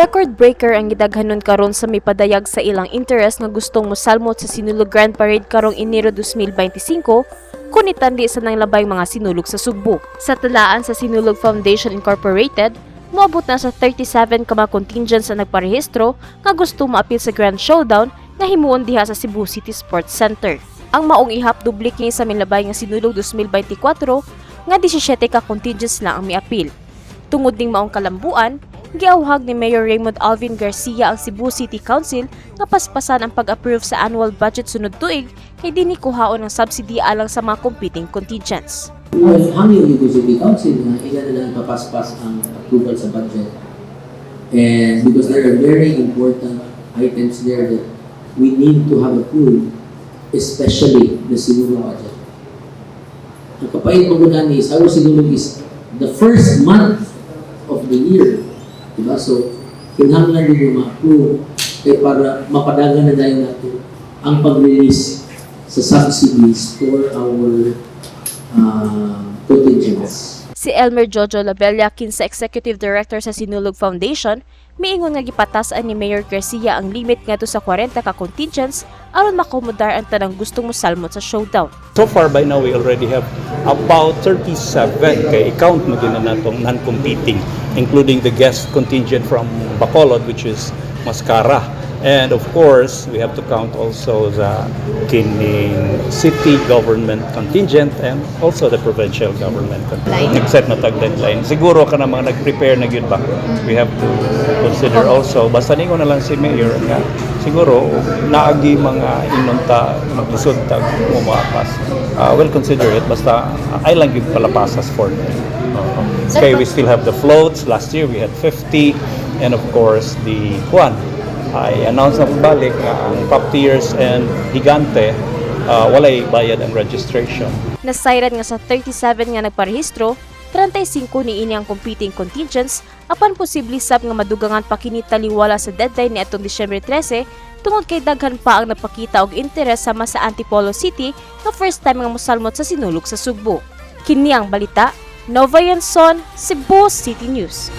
Record breaker ang gidaghanon karon sa may padayag sa ilang interest nga gustong mosalmot sa Sinulog Grand Parade karong Enero 2025 kung itandi sa nanglabay mga sinulog sa Sugbo. Sa talaan sa Sinulog Foundation Incorporated, moabot na sa 37 ka mga contingents na nagparehistro nga gusto maapil sa Grand Showdown nga himuon diha sa Cebu City Sports Center. Ang maong ihap dubli kini sa minlabay nga Sinulog 2024 nga 17 ka contingents lang ang miapil. Tungod ning maong kalambuan, giawhag ni Mayor Raymond Alvin Garcia ang Cebu City Council nga paspasan ang pag-approve sa annual budget sunod tuig kay dinhi kuhaon ng subsidy alang sa mga competing contingents. Well, hangin yung City Council na ilan na lang ipapaspas ang approval sa budget. And because there are very important items there that we need to have approved, especially the Sinulog budget. Ang kapait mo ni our Sinulog is the first month of the year. Diba? So, kinahanglan yung ma-approve kaya para mapadagan na dahil natin ang pag-release sa subsidies for our uh, contingents. Si Elmer Jojo Labella kinsa Executive Director sa Sinulog Foundation, miingon nga gipatas-an ni Mayor Garcia ang limit ngadto sa 40 ka contingents aron makomodar ang tanang gustong mosalmot sa showdown. So far by now, we already have about 37 kay count mo din na natong non-competing, including the guest contingent from Bacolod, which is Mascara. And of course, we have to count also the Kining city government contingent and also the provincial government contingent. Except na tag deadline. Siguro ka na mga nag-prepare na yun ba? We have to consider also. Basta ningo na lang si Mayor nga siguro naagi mga inunta maglusod tag mumapas. Uh, we'll consider it basta uh, I lang gyud palapasas for them. Okay, we still have the floats. Last year we had 50 and of course the Juan. I announced na balik nga ang top tiers and Gigante uh, walay bayad ang registration. Nasayran nga sa 37 nga nagparehistro, 35 ni ini ang competing contingents apan posible sab nga madugangan pa kini taliwala sa deadline ni atong Disyembre 13 tungod kay daghan pa ang napakita og interes sama sa Antipolo City nga first time nga mosalmot sa sinulog sa Sugbo. Kini ang balita, Nova Yanson, Cebu City News.